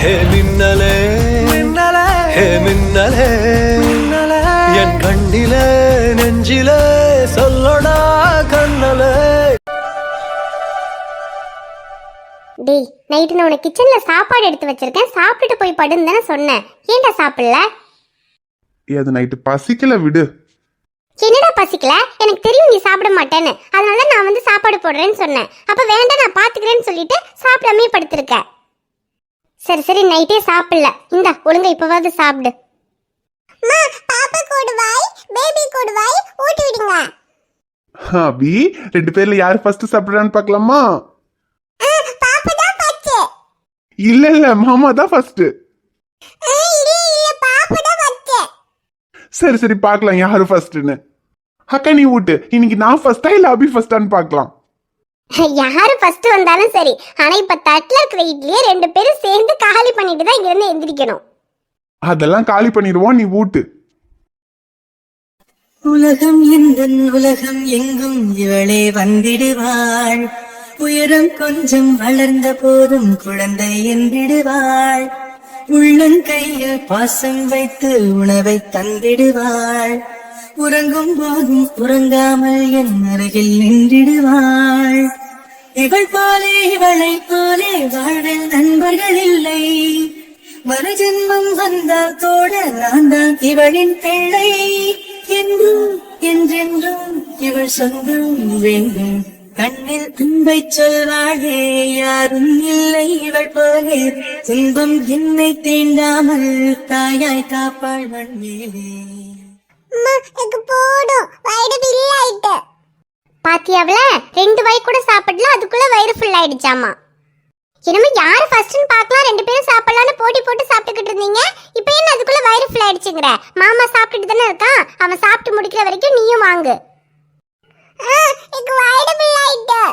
ஹே மின்னலே. மின்னலே. ஹே மின்னலே. மின்னலே. என் கண்ணிலே நெஞ்சிலே சொல்லடா கண்ணலே. டேய் நைட்டு நான் உனக்கு கிச்சன்ல சாப்பாடு எடுத்து வச்சிருக்கேன். சாப்பிட்டுட்டு போய் படுன்னு சொன்னேன். ஏன்டா சாப்பிடல? அது நைட்டு பசிக்கல விடு. என்னடா பசிக்கல? எனக்கு தெரியும் நீ சாப்பிட மாட்டேன்னு. அதனால நான் வந்து சாப்பாடு போடுறேன்னு சொன்னேன். அப்ப வேண்டாம் நான் பாத்துக்கிறேன்னு சொல்லிட்டு சாப்பிடாமே படுத்திருக்க. சரி சரி நைட்டே சாப்பிடல. இந்த ஒழுங்கா இப்பவாவது சாப்பிடு. பாப்பா கொடுவாய் பேபி கொடுவாய் ஊட்டி விடுங்க. அபி ரெண்டு பேர்ல யாரு ஃபர்ஸ்ட் சாப்பிடுறான்னு பார்க்கலாமா? பாப்பா தான் பச்சை இல்ல இல்ல மாமா தான் ஃபர்ஸ்ட் இல்ல இல்ல பாப்பா தான் பச்சை சரி சரி பார்க்கலாம் யாரு ஃபர்ஸ்ட்னு அக்கா நீ ஊட்டு. இன்னைக்கு நான் ஃபர்ஸ்டா இல்ல அபி ஃபர்ஸ்டான்னு பார்க்கலாம். யாரு ஃபர்ஸ்ட் வந்தாலும் சரி. ஆனா இப்ப தட்டுல இருக்கிற இட்லியை ரெண்டு பேரும் சேர்ந்து காலி பண்ணிட்டு தான் இங்க இருந்து எந்திரிக்கணும். அதெல்லாம் காலி பண்ணிடுவோம் நீ ஊட்டு. உலகம் எந்தன் உலகம் எங்கும் இவளே வந்திடுவாள். உயரம் கொஞ்சம் வளர்ந்த போதும் குழந்தை என்றிடுவாள். உள்ளங்கையில் பாசம் வைத்து உணவை தந்திடுவாள். உறங்கும் போதும் உறங்காமல் என் அருகில் நின்றிடுவாள். இவள் போலே இவளை போலே வாழ்வில் நண்பர்கள் இல்லை. மறு ஜென்மம் வந்தால் கூட நான் தான் இவளின் பிள்ளை. என்றும் என்றென்றும் இவள் சொந்தம் வேண்டும். கண்ணில் துன்பை சொல்வாழே யாரும் இல்லை இவள் போலே. துன்பம் என்னை தீண்டாமல் தாயாய் காப்பாள் மண்மேலே போடும் வயிறு பில் பாத்தியாவில ரெண்டு வாய் கூட சாப்பிடல அதுக்குள்ள வயிறு ஃபுல் ஆயிடுச்சாமா. என்னமோ யாரு ஃபர்ஸ்ட்னு பார்க்கலாம் ரெண்டு பேரும் சாப்பிடலாம்னு போட்டி போட்டு சாப்பிட்டுக்கிட்டு இருந்தீங்க. இப்போ என்ன அதுக்குள்ள வயிறு ஃபுல் ஆயிடுச்சுங்கிற? மாமா சாப்பிட்டுட்டு தானே இருக்கான் அவன் சாப்பிட்டு முடிக்கிற வரைக்கும் நீயும் வாங்கு. எனக்கு தான்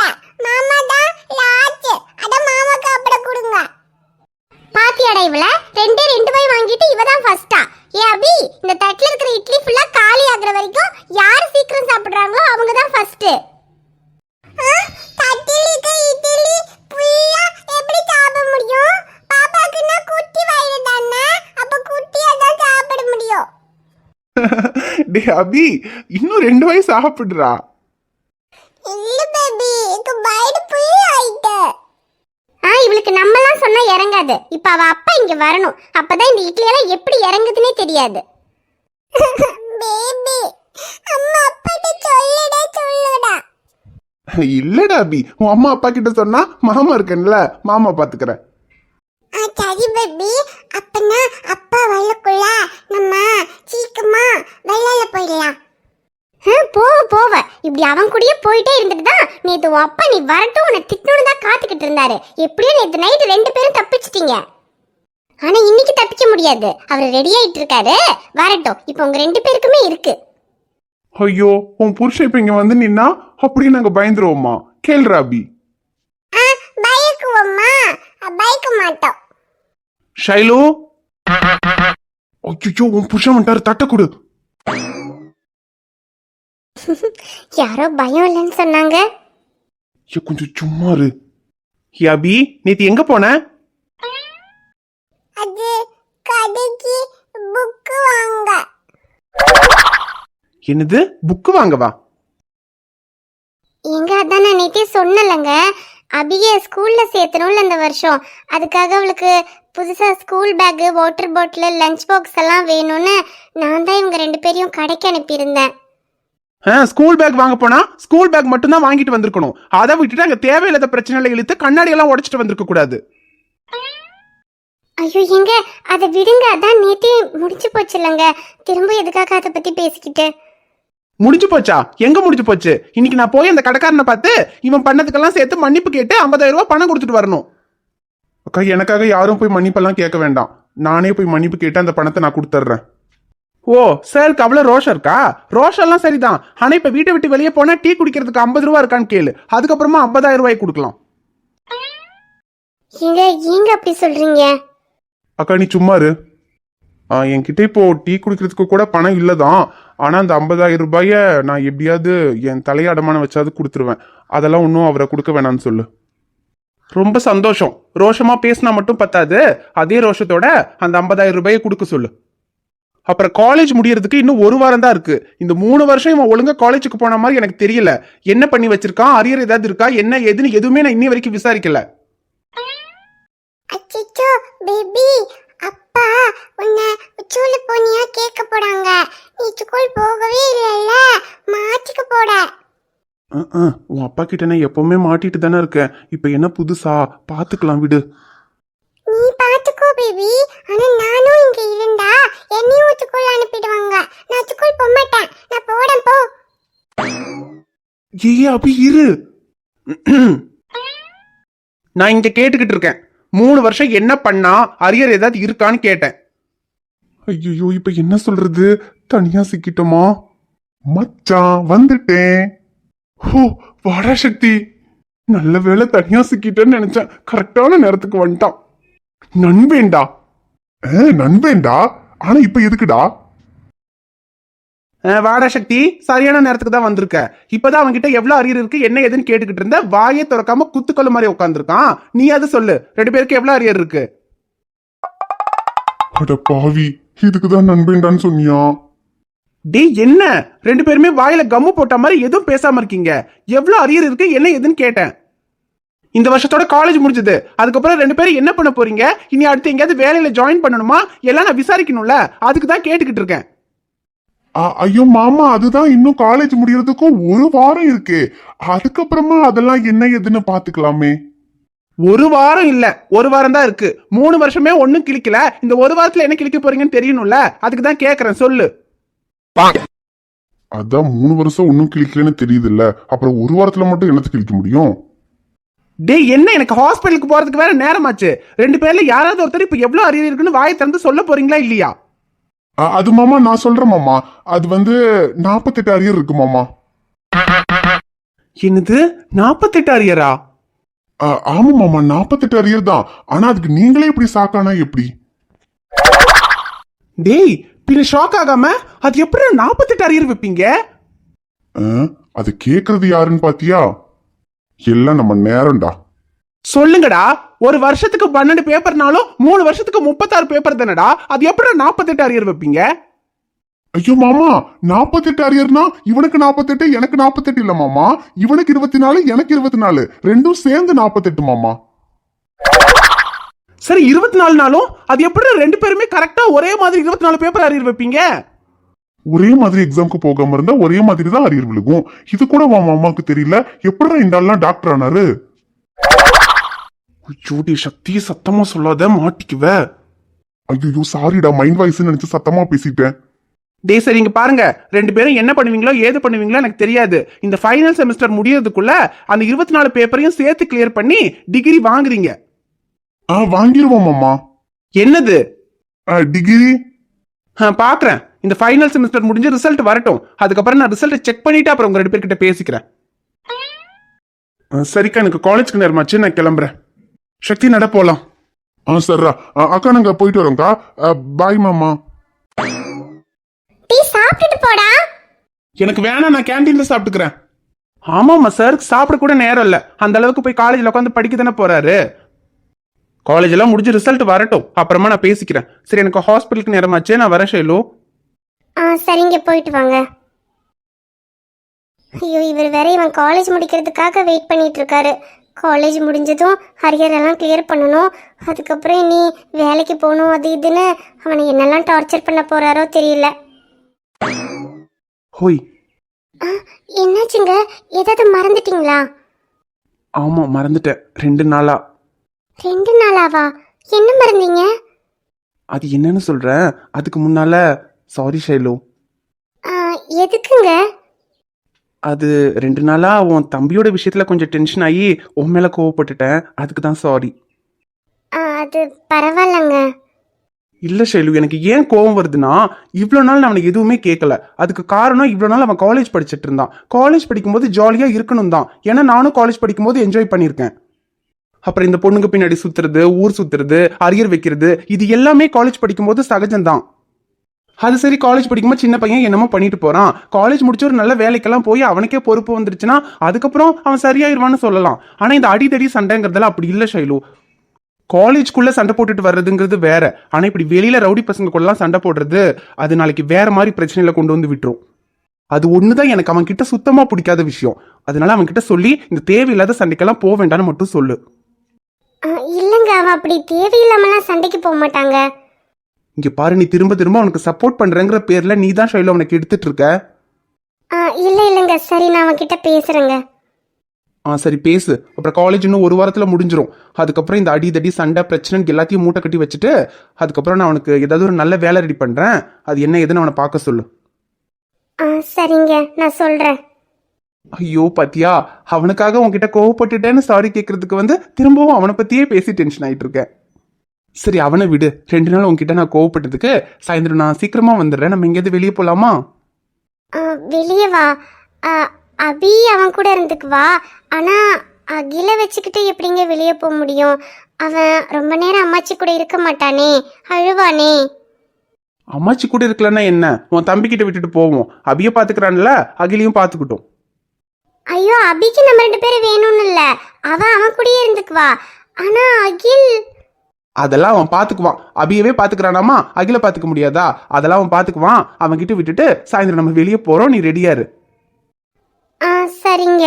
தான் நான் மாமா தான் லாஸ்ட் அத மாமாக்கு சாப்பிட கொடுங்க. பாத்தியாடா இவள ரெண்டே ரெண்டு போய் வாங்கிட்டு இவ தான் ஃபர்ஸ்டா ஏ அபி இந்த தட்டுல இருக்கிற இட்லி ஃபுல்லா காலி ஆகுற வரைக்கும் யார் சீக்கிரம் சாப்பிடுறாங்களோ அவங்க தான் ஃபர்ஸ்ட் இட்லி எப்படி சாப்பிட முடியும்? குட்டி சாப்பிட முடியும். டே அபி இன்னும் ரெண்டு வயசு சாப்பிடுறா இல்ல பேபி எனக்கு வயிறு ஃபுல் ஆயிட்டு ஆ இவளுக்கு சொன்னா இறங்காது. இப்ப அவ அப்பா இங்க வரணும். அப்பதான் இந்த இட்லி எல்லாம் எப்படி இறங்குதுன்னே தெரியாது. பேபி அம்மா அப்பாட்ட சொல்லுடா சொல்லுடா. இல்லடா அபி. உன் அம்மா அப்பா கிட்ட சொன்னா மாமா இருக்கேன்ல மாமா பாத்துக்கிறேன். சரி பேபி. அப்பனா அப்பா வரக்குள்ள நம்ம சீக்கிரமா வெள்ளால போயிடலாம். போவ போவ. இப்படி அவன் கூடயே போயிட்டே இருந்துட்டு தான் நேத்து உன் அப்பா நீ வரட்டும் உன்னை திட்டணும்னு தான் காத்துக்கிட்டு இருந்தாரு. எப்படியோ நேத்து நைட்டு ரெண்டு பேரும் தப்பிச்சிட்டீங்க. ஆனா இன்னைக்கு தப்பிக்க முடியாது. அவர் ரெடி ஆயிட்டு இருக்காரு. வரட்டும் இப்போ உங்க ரெண்டு பேருக்குமே இருக்கு. ஐயோ உன் புருஷன் இப்ப இங்க வந்து நின்னா அப்படியே நாங்க பயந்துருவோமா? கேள்றா அபி பயக்குவோம்மா. பயக்க மாட்டோம். ஷைலு. ஐயோ உன் புருஷன் வந்துட்டாரு. தட்ட கொடு. யாரோ பயம் இல்லைன்னு சொன்னாங்க. ஐயோ கொஞ்சம் சும்மா இரு. ஏ அபி நேத்து எங்க போன? அது கடைக்கு புக்கு வாங்க. என்னது? புக்கு வாங்கவா? எங்க அதான் நான் நேத்தே சொன்னலங்க அபிய ஸ்கூல்ல சேர்த்தணும்ல இந்த வருஷம். அதுக்காக அவளுக்கு புதுசா school bag water bottle lunch box எல்லாம் வேணும்னு நான் தான் இவங்க ரெண்டு பேரையும் கடைக்கு அனுப்பியிருந்தேன். ஸ்கூல் பேக் வாங்க போனா ஸ்கூல் பேக் மட்டும் தான் வாங்கிட்டு வந்திருக்கணும். அதை விட்டுட்டு அங்க தேவையில்லாத பிரச்சனைகளை இழுத்து கண்ணாடி எல்லாம் உடைச்சிட்டு வந்திருக்க கூடாது. ஐயோ எங்க? அதை விடுங்க. அதான் நேத்தே முடிச்சு போச்சு இல்லைங்க திரும்ப எதுக்காக அதை பத்தி பேசிக்கிட்டு? முடிஞ்சு போச்சா? எங்க முடிஞ்சு போச்சு? இன்னைக்கு நான் போய் அந்த கடைக்காரனை பார்த்து இவன் பண்ணதுக்கெல்லாம் சேர்த்து மன்னிப்பு கேட்டு 50000 ரூபாய் பணம் கொடுத்துட்டு வரணும். அக்கா எனக்காக யாரும் போய் மன்னிப்பெல்லாம் கேட்க வேண்டாம். நானே போய் மன்னிப்பு கேட்டு அந்த பணத்தை நான் கொடுத்துட்றேன். ஓ சாருக்கு அவ்வளோ ரோஷம் இருக்கா? ரோஷம்லாம் சரிதான். ஆனா இப்ப வீட்டை விட்டு வெளியே போனா டீ குடிக்கிறதுக்கு ஐம்பது ரூபா இருக்கான்னு கேளு. அதுக்கப்புறமா 50000 ரூபாய் கொடுக்கலாம். ஏங்க ஏங்க அப்படி சொல்றீங்க? அக்கா நீ சும்மா இரு. ஆ, என்கிட்ட இப்போ டீ குடிக்கிறதுக்கு கூட பணம் இல்லதான். ஆனா அந்த ஐம்பதாயிரம் ரூபாய நான் எப்படியாவது என் தலையை அடமானம் வச்சாவது கொடுத்துருவேன். அதெல்லாம் ஒன்றும் அவரை கொடுக்க வேணாம்னு சொல்லு. ரொம்ப சந்தோஷம். ரோஷமா பேசினா மட்டும் பத்தாது. அதே ரோஷத்தோட அந்த ஐம்பதாயிரம் ரூபாயை கொடுக்க சொல்லு. அப்புறம் காலேஜ் முடியறதுக்கு இன்னும் ஒரு வாரம் தான் இருக்கு. இந்த மூணு வருஷம் இவன் ஒழுங்கா காலேஜுக்கு போன மாதிரி எனக்கு தெரியல. என்ன பண்ணி வச்சிருக்கான்? அரியர் ஏதாவது இருக்கா? என்ன ஏதுன்னு எதுவுமே நான் இன்னி வரைக்கும் விசாரிக்கல. அச்சோ பேபி அப்பா உன்னை ஸ்கூலு போனியா? கேட்க போறாங்க. நீ ஸ்கூல் போகவே இல்லைல்ல. மாற்றிக்க போட உன் அப்பா கிட்ட நான் எப்பவுமே மாட்டிட்டு தானே இருக்கேன். இப்போ என்ன புதுசா? பாத்துக்கலாம் விடு. நீ பாத்துக்கோ பேபி ஆனா நானும் இங்க இருந்தா என்னையும் ஸ்கூல் அனுப்பிடுவாங்க. நான் ஸ்கூல் போக மாட்டேன் நான் போறேன் போ. ஏய் அப்படி இரு. நான் இங்க கேட்டுக்கிட்டு இருக்கேன். மூணு வருஷம் என்ன பண்ணா? அரியர் ஏதாவது இருக்கான்னு கேட்டேன். ஐயோ இப்ப என்ன சொல்றது? தனியா சிக்கிட்டோமா? மச்சான் வந்துட்டேன். ஹோ வாடா சக்தி. நல்ல வேளை தனியா சிக்கிட்டேன்னு நினைச்சேன். கரெக்டான நேரத்துக்கு வந்துட்டான். நண்பேண்டா? நண்பேண்டா? ஆனா இப்ப எதுக்குடா? வாடா சக்தி. சரியான நேரத்துக்கு தான் வந்திருக்க. இப்பதான் அவன்கிட்ட எவ்வளவு அரியர் இருக்கு என்ன ஏதுன்னு கேட்டுக்கிட்டு இருந்த வாயே திறக்காம குத்துக்கொள்ள மாதிரி உட்காந்துருக்கான் நீ அது சொல்லு. ரெண்டு பேருக்கு எவ்வளவு அரியர் இருக்கு? அட பாவி இதுக்கு தான் நண்பேண்டான்னு சொன்னியா? டேய் என்ன? ரெண்டு பேருமே வாயில கம்மு போட்ட மாதிரி எதுவும் பேசாம இருக்கீங்க. எவ்வளவு அரியர் இருக்கு என்ன ஏதுன்னு கேட்டேன். இந்த வருஷத்தோட காலேஜ் முடிஞ்சது. அதுக்கப்புறம் ரெண்டு பேரும் என்ன பண்ண போறீங்க? இனி அடுத்து எங்கேயாவது வேலையில ஜாயின் பண்ணணுமா? எல்லாம் நான் விசாரிக்கணும்ல. அதுக்கு தான் கேட்டுக்கிட்டு இருக்கேன். ஐயோ மாமா அதுதான் இன்னும் காலேஜ் முடியறதுக்கும் ஒரு வாரம் இருக்கு. அதுக்கப்புறமா அதெல்லாம் என்ன ஏதுன்னு பாத்துக்கலாமே. ஒரு வாரம் இல்ல. ஒரு வாரம் தான் இருக்கு. மூணு வருஷமே ஒண்ணும் கிழிக்கல. இந்த ஒரு வாரத்துல என்ன கிழிக்க போறீங்கன்னு தெரியணும்ல. அதுக்கு தான் கேக்குறேன். சொல்லு. அதான் மூணு வருஷம் ஒன்னும் கிளிக்கலன்னு தெரியுதுல்ல. அப்புறம் ஒரு வாரத்துல மட்டும் என்னத்து கிழிக்க முடியும்? டேய் என்ன எனக்கு ஹாஸ்பிட்டலுக்கு போறதுக்கு வேற நேரமாச்சு. ரெண்டு பேர்ல யாராவது ஒருத்தர் இப்ப எவ்வளவு அரியர் இருக்குன்னு வாயை திறந்து சொல்ல போறீங்களா இல்லையா? அது மாமா நான் சொல்றேன் மாமா. அது வந்து நாற்பத்தெட்டு அரியர் இருக்கு மாமா. என்னது? நாற்பத்தெட்டு அரியரா? ஆமா மாமா நாற்பத்தெட்டு அரியர் தான். ஆனா அதுக்கு நீங்களே இப்படி சாக்கானா எப்படி? டேய் பின்ன ஷாக் ஆகாம அது எப்படி நாற்பத்தெட்டு அரியர் வைப்பீங்க? அது கேக்குறது யாருன்னு பாத்தியா? எல்லாம் நம்ம நேரம்டா. சொல்லுங்கடா. ஒரு வருஷத்துக்கு பன்னெண்டு பேப்பர்னாலும் மூணு வருஷத்துக்கு முப்பத்தாறு பேப்பர் தானடா. அது எப்படி நாற்பத்தெட்டு அரியர் வைப்பீங்க? ஐயோ மாமா நாற்பத்தெட்டு அரியர்னா இவனுக்கு நாற்பத்தெட்டு எனக்கு நாற்பத்தெட்டு இல்ல மாமா. இவனுக்கு இருபத்தி நாலு எனக்கு இருபத்தி நாலு ரெண்டும் சேர்ந்து நாற்பத்தெட்டு மாமா. சரி இருபத்தி நாலு நாளும் அது எப்படி ரெண்டு பேருமே கரெக்டா ஒரே மாதிரி இருபத்தி நாலு பேப்பர் அரியர் வைப்பீங்க? ஒரே மாதிரி எக்ஸாம்க்கு போகாம இருந்தா ஒரே மாதிரி தான் அரியர் விழுகும். இது கூட உன் மாமாவுக்கு தெரியல. எப்படிடா இந்த ஆள்லாம் டாக்டர் ஆனாரு? ஜோடி சக்தி சத்தமா சொல்லாத மாட்டிக்குவ. ஐயோ சாரிடா மைண்ட் வாய்ஸ் நினைச்சு சத்தமா பேசிட்டேன். டேய் சரி இங்க பாருங்க. ரெண்டு பேரும் என்ன பண்ணுவீங்களோ ஏது பண்ணுவீங்களோ எனக்கு தெரியாது. இந்த ஃபைனல் செமஸ்டர் முடியறதுக்குள்ள அந்த இருபத்தி நாலு பேப்பரையும் சேர்த்து கிளியர் பண்ணி டிகிரி வாங்குறீங்க. ஆ வாங்கிருவோம் மாமா என்னது? டிகிரி பாக்குறேன். இந்த ஃபைனல் செமஸ்டர் முடிஞ்சு ரிசல்ட் வரட்டும். அதுக்கப்புறம் நான் ரிசல்ட்டை செக் பண்ணிட்டு அப்புறம் உங்க ரெண்டு பேர்கிட்ட பேசிக்கிறேன். ஆ, சரிக்கா எனக்கு காலேஜ்க்கு நேரமாச்சு நான் கிளம்புறேன். சக்தி நட போலாம். ஆ சர்ரா. ஆ, அக்கா நாங்க போயிட்டு வரோம்க்கா. பாய் மாமா. டீ சாப்பிட்டுட்டு போடா. எனக்கு வேணாம் நான் கேண்டீன்ல சாப்பிட்டுக்கிறேன். ஆமாம்மா சார் சாப்பிட கூட நேரம் இல்லை. அந்த அளவுக்கு போய் காலேஜில் உட்காந்து படிக்க தானே போறாரு? காலேஜ் எல்லாம் முடிஞ்சு ரிசல்ட் வரட்டும். அப்புறமா நான் பேசிக்கிறேன். சரி எனக்கு ஹாஸ்பிட்டலுக்கு நேரமாச்சு. நான் வரேன் ஷைலு. ஆ சரிங்க போயிட்டு வாங்க. ஐயோ இவர் வேற இவன் காலேஜ் முடிக்கிறதுக்காக வெயிட் பண்ணிட்டு இருக்காரு. காலேஜ் முடிஞ்சதும் ஹரியர் எல்லாம் கிளியர் பண்ணணும். அதுக்கப்புறம் இனி வேலைக்கு போகணும் அது இதுன்னு அவனை என்னெல்லாம் டார்ச்சர் பண்ண போறாரோ தெரியல. ஹோய். ஆ, என்னாச்சுங்க? ஏதாவது மறந்துட்டீங்களா? ஆமாம் மறந்துட்டேன். ரெண்டு நாளா. ரெண்டு நாளாவா? என்ன மறந்தீங்க? அது என்னன்னு சொல்றேன். அதுக்கு முன்னால சாரி ஷைலு எதுக்குங்க? அது ரெண்டு நாளா உன் தம்பியோட விஷயத்துல கொஞ்சம் டென்ஷன் ஆகி உன் மேல கோவப்பட்டுட்டேன். அதுக்கு தான் சாரி அது பரவாயில்லங்க. இல்ல ஷைலு எனக்கு ஏன் கோவம் வருதுன்னா இவ்வளோ நாள் நான் அவனை எதுவுமே கேட்கல அதுக்கு காரணம் இவ்வளோ நாள் அவன் காலேஜ் படிச்சிட்டு இருந்தான். காலேஜ் படிக்கும்போது ஜாலியா இருக்கணும் தான். ஏன்னா நானும் காலேஜ் படிக்கும்போது என்ஜாய் பண்ணியிருக்கேன். அப்புறம் இந்த பொண்ணுங்க பின்னாடி சுத்துறது ஊர் சுத்துறது அரியர் வைக்கிறது இது எல்லாமே காலேஜ் படிக்கும்போது சகஜம்தான். அது சரி காலேஜ் படிக்கும்போது சின்ன பையன் என்னமோ பண்ணிட்டு போறான். காலேஜ் முடிச்சு ஒரு நல்ல வேலைக்கெல்லாம் போய் அவனுக்கே பொறுப்பு வந்துருச்சுன்னா அதுக்கப்புறம் அவன் சரியாயிருவான்னு சொல்லலாம். ஆனா இந்த அடிதடி சண்டைங்கிறதெல்லாம் அப்படி இல்லை ஷைலு. காலேஜ்குள்ள சண்டை போட்டுட்டு வர்றதுங்கிறது வேற. ஆனா இப்படி வெளியில ரவுடி பசங்க கூடலாம் சண்டை போடுறது அது நாளைக்கு வேற மாதிரி பிரச்சனையில கொண்டு வந்து விட்டுரும். அது ஒண்ணுதான் எனக்கு அவன் கிட்ட சுத்தமா பிடிக்காத விஷயம். அதனால அவன் கிட்ட சொல்லி இந்த தேவையில்லாத சண்டைக்கெல்லாம் போக வேண்டாம்னு மட்டும் சொல்லு. ஆ, இல்லைங்க அவன் அப்படி தேவையில்லாமலாம் சண்டைக்கு போக மாட்டாங்க. இங்க பாரு நீ திரும்ப திரும்ப அவனுக்கு சப்போர்ட் பண்றேங்கிற பேர்ல நீ தான் ஷைலு அவனுக்கு எடுத்துட்டு இருக்க? இல்லை இல்லைங்க. சரி நான் அவன்கிட்ட பேசுகிறேங்க ஆ சரி பேசு. அப்புறம் காலேஜ் இன்னும் ஒரு வாரத்தில் முடிஞ்சிரும். அதுக்கப்புறம் இந்த அடி தடி சண்டை பிரச்சனை எல்லாத்தையும் மூட்டை கட்டி வச்சுட்டு அதுக்கப்புறம் நான் அவனுக்கு ஏதாவது ஒரு நல்ல வேலை ரெடி பண்ணுறேன் அது என்ன ஏதுன்னு அவனை பார்க்க சொல்லு. ஆ சரிங்க. நான் சொல்கிறேன் ஐயோ பாத்தியா? அவனுக்காக உன்கிட்ட கோவப்பட்டுட்டேன்னு சாரி கேட்கறதுக்கு வந்து திரும்பவும் அவனை பத்தியே பேசி டென்ஷன் ஆயிட்டு இருக்கேன். சரி அவனை விடு. ரெண்டு நாள் உன்கிட்ட நான் கோவப்பட்டதுக்கு சாயந்தரம் நான் சீக்கிரமா வந்துடுறேன். நம்ம எங்கேயாவது வெளியே போலாமா? வெளியே வா. ஆ, அபி அவன் கூட இருந்துக்குவா ஆனால் அகில வச்சுக்கிட்டு எப்படிங்க வெளியே போக முடியும்? அவன் ரொம்ப நேரம் அம்மாச்சி கூட இருக்க மாட்டானே. அழுவானே. அம்மாச்சி கூட இருக்கலன்னா என்ன? உன் தம்பி கிட்ட விட்டுட்டு போவோம். அபிய பாத்துக்கிறான்ல அகிலையும் பாத்துக்கிட்டோம் ஐயோ அபிக்கு நம்ம ரெண்டு பேரும் வேணும்னு இல்லை. அவன் அவன் கூடயே இருந்துக்குவா ஆனால் அகில் அதெல்லாம் அவன் பாத்துக்குவான். அபியவே பாத்துக்கிறானாமா? அகில பாத்துக்க முடியாதா? அதெல்லாம் அவன் பாத்துக்குவான். அவன் கிட்ட விட்டுட்டு சாயந்தரம் நம்ம வெளியே போறோம். நீ ரெடியா இரு. ஆ சரிங்க.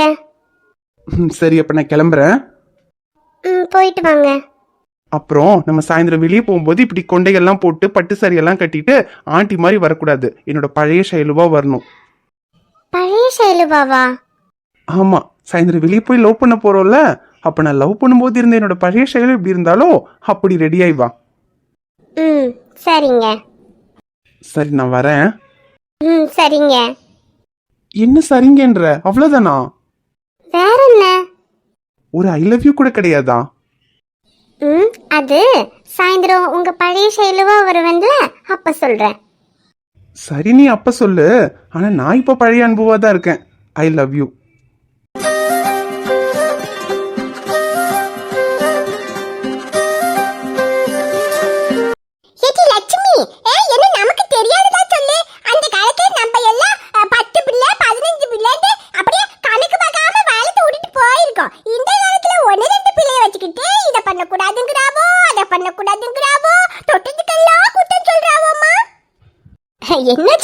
சரி அப்ப நான் கிளம்புறேன். போயிட்டு வாங்க. அப்புறம் நம்ம சாயந்தரம் வெளியே போகும்போது இப்படி கொண்டையெல்லாம் போட்டு பட்டு சாரியெல்லாம் கட்டிட்டு ஆண்டி மாதிரி வரக்கூடாது. என்னோட பழைய செயலுவா வரணும். பழைய சைலுபாவா ஆமா சாயந்தரம் வெளியே போய் லவ் பண்ண போறோம்ல? அப்ப நான் லவ் பண்ணும்போது இருந்த என்னோட பழைய செயல் எப்படி இருந்தாலோ அப்படி ரெடி ஆயி வா. ம் சரிங்க. சரி நான் வரேன். ம் சரிங்க. என்ன சரிங்கன்ற? அவ்வளவுதானா? வேற என்ன? ஒரு ஐ லவ் யூ கூட கிடையாதா? ம் அது சாயந்தரம் உங்க பழைய செயலுவா வருவேன்ல அப்ப சொல்றேன். சரி நீ அப்ப சொல்லு. ஆனா நான் இப்ப பழைய அனுபவா தான் இருக்கேன். ஐ லவ் யூ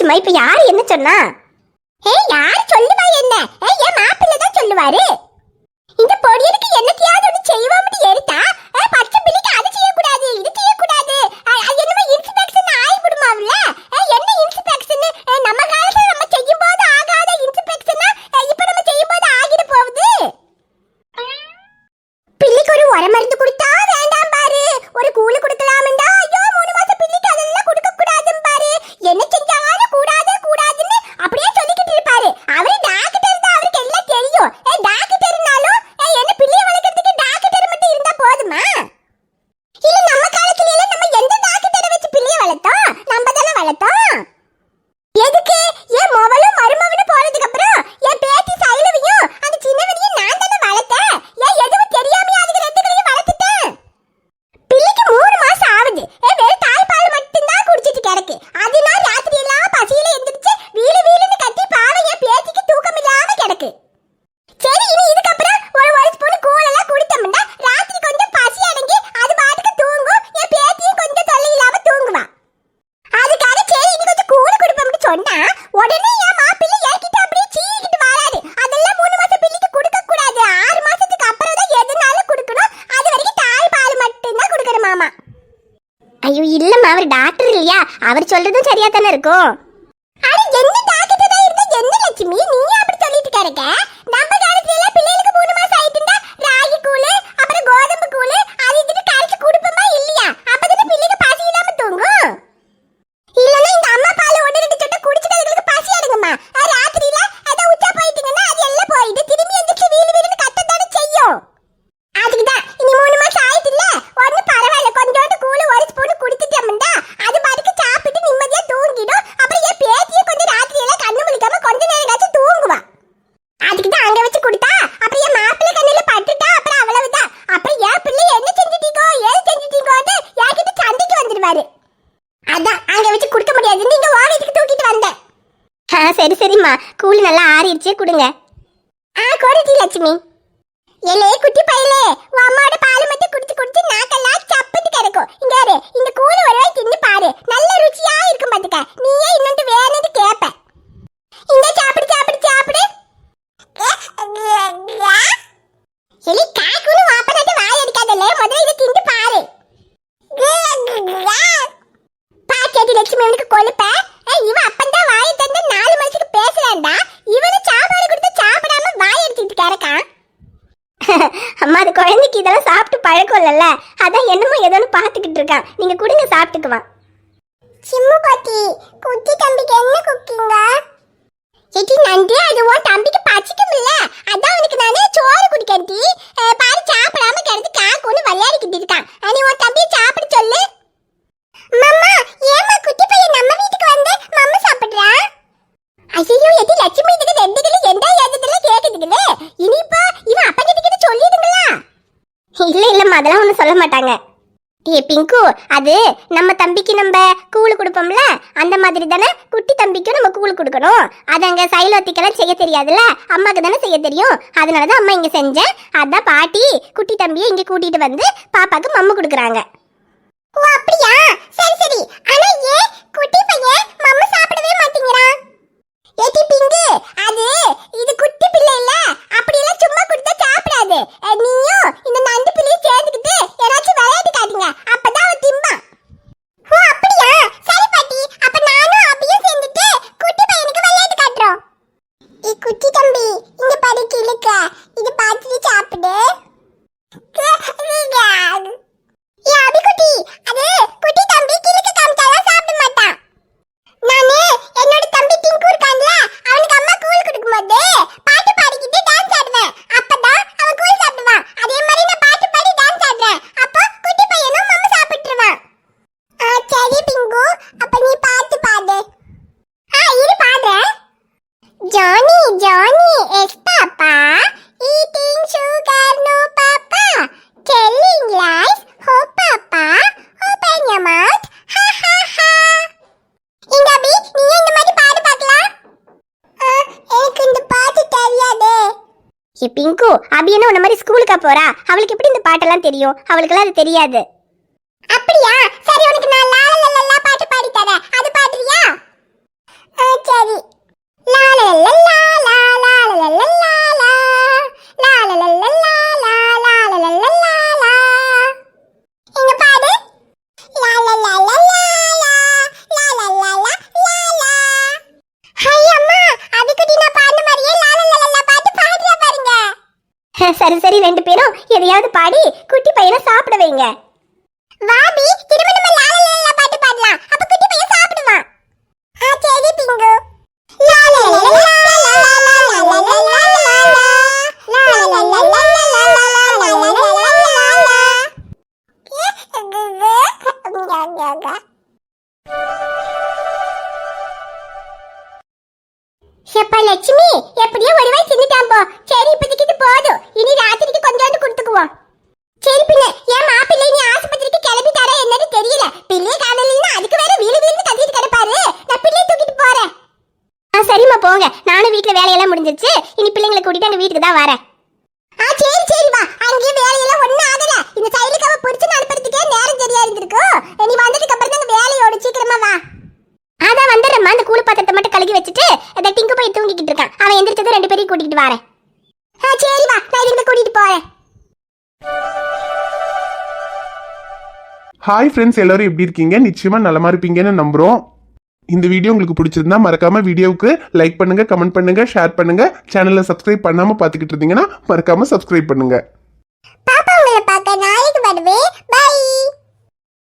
போச்சுமா இப்ப யார் என்ன சொன்னா? ஏ யார் சொல்லுவா என்ன? ஏ என் மாப்பிள்ளை தான் சொல்லுவாரு. இந்த பொடியனுக்கு என்னத்தையாவது ஒன்று செய்வோம்னு எடுத்தா அஹ், பச்சை பிள்ளைக்கு அது செய்யக்கூடாது இது செய்ய அஹ், அது என்னமோ இன்ஸ்பெக்ஷன் ஆயிடுமாவுல என்ன இன்ஸ்பெக்ஷன் நம்ம காலத்துல நம்ம செய்யும் போது ஆகாத இன்ஸ்பெக்ஷனா இப்ப நம்ம செய்யும் போது ஆகிட போகுது பிள்ளைக்கு ஒரு உர மருந்து கொடுத்தா வேண்டாம் பாரு ஒரு கூலு கொடுக்கலாம்டா ஐயோ மூணு மாசம் பிள்ளைக்கு அதெல்லாம் கொடுக்க கூடாதும் பாரு என்ன செஞ்சாலும் கூடாது கூடாதுன்னு அப்படியே சொல்லிக்கிட்டு இருப்பாரு அவரு டாக்டர் தான் அவருக்கு எல்லாம் தெரியும் ஏ டாக்டர்னாலும் ஏ, என்ன பிள்ளைய வளர்க்கறதுக்கு டாக்டர் மட்டும் இருந்தா போதுமா இல்ல நம்ம காலத்துல எல்லாம் நம்ம எந்த டாக்டரை வச்சு பிள்ளைய வளர்த்தோம் நம்ம தானே வளர்த்தோம் எதுக்கு என் மொபைலும் மருமவனு போனதுக்கு அப்புறம் என் பேத்தி சைலவையும் அந்த சின்னவனையும் நான் தானே வளர்த்தேன் ஏன் எதுவும் தெரியாம அதுக்கு ரெண்டு களையும் வளர்த்துட்டேன் பிள்ளைக்கு மூணு மாசம் ஆகுது ஏ வெறும் தாய்ப்பால் மட்டும்தான் குடிச்சிட்டு கிடக்கு அதனால ராத்திரி எல்லாம் பசியில எந்திரிச்சு வீடு வீடுன்னு கத்தி பாவம் என் பேத்திக்கு தூக்கம் இல்லாம கிடக்கு சரி இனி இதுக்கப்புறம் ஒரு ஒரு ஸ்பூன் கூழ் எல்லாம் குடித்தோம்னா ராத்திரி கொஞ்சம் பசி அடங்கி அது பாட்டுக்கு தூங்கும் என் பேத்தியும் கொஞ்சம் தொல்லை இல்லாம தூங்குவா அதுக்காக சரி இனி கொஞ்சம் கூழ் குடிப்போம்னு சொன்னா உடனே என் மாப்பிள்ளை என்கிட்ட அப்படியே சீக்கிட்டு வராது அதெல்லாம் மூணு மாசம் பிள்ளைக்கு கொடுக்க கூடாது. ஆறு மாசத்துக்கு அப்புறம் தான் எதுனாலும் கொடுக்கணும். அது வரைக்கும் தாய் பால் மட்டும்தான் கொடுக்கணும் மாமா. ஐயோ இல்லம்மா அவர் டாக்டர் இல்லையா? அவர் சொல்றதும் சரியா தானே இருக்கும். Iya. உன் தம்பிக்கு பச்சிக்கும் அதான் உனக்கு நானே சோறு குடிக்கட்டி பாரு சாப்பிடாம கிடந்து காக்குன்னு விளையாடிக்கிட்டு இருக்கான். நீ உன் தம்பியை சாப்பிட சொல்லு. மம்மா ஏமா குட்டி பையன் நம்ம வீட்டுக்கு வந்து மம்மு சாப்பிடுறா? ஐயோ எது லட்சுமி இதுக்கு ரெண்டு கிலோ எந்த ஏதத்துல கேக்குதுங்களே. இனிப்பா இவன் அப்பா கிட்ட கிட்ட சொல்லிடுங்களா? இல்ல இல்லம்மா அதெல்லாம் ஒண்ணும் சொல்ல மாட்டாங்க. ஏ பிங்கு அது நம்ம தம்பிக்கு நம்ம கூழ் கொடுப்போம்ல அந்த மாதிரி தானே? தம்பிக்கும் நம்ம கூழ் கொடுக்கணும். அது அங்க சைலோத்திக்கெல்லாம் செய்ய தெரியாதுல்ல? அம்மாக்கு தானே செய்ய தெரியும். அதனால தான் அம்மா இங்க செஞ்சேன். அதான் பாட்டி குட்டி தம்பியை இங்க கூட்டிட்டு வந்து பாப்பாக்கு மம்மு கொடுக்குறாங்க. ஓ அப்படியா? சரி சரி. ஆனா ஏன் குட்டி பையன் மம்மு சாப்பிடவே மாட்டேங்கிறான் ஏடி பிங்கு அது இது குட்டி பிள்ளை இல்ல அப்படி எல்லாம் சும்மா கொடுத்தா சாப்பிடாது அஹ் நீயும் இந்த நண்டு பிள்ளையும் சேர்ந்துக்கிட்டு ஏதாச்சும் விளையாட்டு காட்டுங்க அப்பதான் அவன் திம்பான் ஓ அப்படியா சரி பாட்டி அப்ப நானும் அபியும் சேர்ந்துட்டு குட்டி பையனுக்கு விளையாட்டு காட்டுறோம் ஏ குட்டி தம்பி இங்க பாரு கிளுக்க இது பார்த்துட்டு சாப்பிடு ஏ அபிகுட்டி அது குட்டி தம்பி கிளுக்க காமிச்சாதான் சாப்பிட மாட்டான் நானு என்னோட தம்பி டிங்கு இருக்கான்ல அவனுக்கு அம்மா கூழ் கொடுக்கும்போது பாட்டு பாடிக்கிட்டு டான்ஸ் ஆடுவேன் அப்பதான் அவன் கூழ் சாப்பிடுவான் அதே மாதிரி நான் பாட்டு பாடி டான்ஸ் ஆடுறேன் அப்போ குட்டி பையனும் மம்மு சாப்பிட்டுருவான் ஆ சரி பிங்கு அப்ப நீ பாட்டு பாடு ஆ இரு பாடுறேன் Johny Johny yes papa eating sugar no papa telling lies ho papa open your mouth ஹா ஹா ஹா இந்த அபி நீ இந்த மாதிரி பாடு பார்க்கலாம் எனக்கு இந்த பாட்டு தெரியாதே ஏ பிங்கு அபி என்ன உன்ன மாதிரி ஸ்கூலுக்கா போறா? அவளுக்கு எப்படி இந்த பாட்டெல்லாம் தெரியும்? அவளுக்கெல்லாம் அது தெரியாது. அப்படியா? சரி உனக்கு நான் லா லா லா லா பாட்டு பாடி தரேன். அது பாடுறியா? சரி. லா லா லா லா லா. சரி சரி ரெண்டு பேரும் எதையாவது பாடி குட்டி பையனை சாப்பிட வைங்க. வாபி திரும்ப வீட்டுக்கு தான் வரேன். ஆ சரி சரி வா. வேலையெல்லாம் ஒண்ணும் ஆகல. இந்த சைலுக்காவை பிடிச்சு அனுப்புறதுக்கே நேரம் சரியா இருந்திருக்கும் நீ வந்ததுக்கு அப்புறம் தான் வேலையோட சீக்கிரமா வா. அதான் வந்துடுறேம்மா. அந்த கூழ் பாத்திரத்தை மட்டும் கழுகி வச்சுட்டு அந்த டிங்கு போய் தூங்கிக்கிட்டு இருக்கான். அவன் எந்திரிச்சதும் ரெண்டு பேரையும் கூட்டிட்டு வரேன். ஆ சரி வா. நான் கூட்டிட்டு போறேன். ஹாய் ஃப்ரெண்ட்ஸ் எல்லாரும் எப்படி இருக்கீங்க? நிச்சயமா நலமா இருப்பீங்கன்னு நம்புறோம். இந்த வீடியோ உங்களுக்கு பிடிச்சிருந்தா மறக்காம வீடியோவுக்கு லைக் பண்ணுங்க கமெண்ட் பண்ணுங்க ஷேர் பண்ணுங்க. சேனலை சப்ஸ்கிரைப் பண்ணாம பார்த்துக்கிட்டு இருந்தீங்கன்னா மறக்காம சப்ஸ்கிரைப் பண்ணுங்க.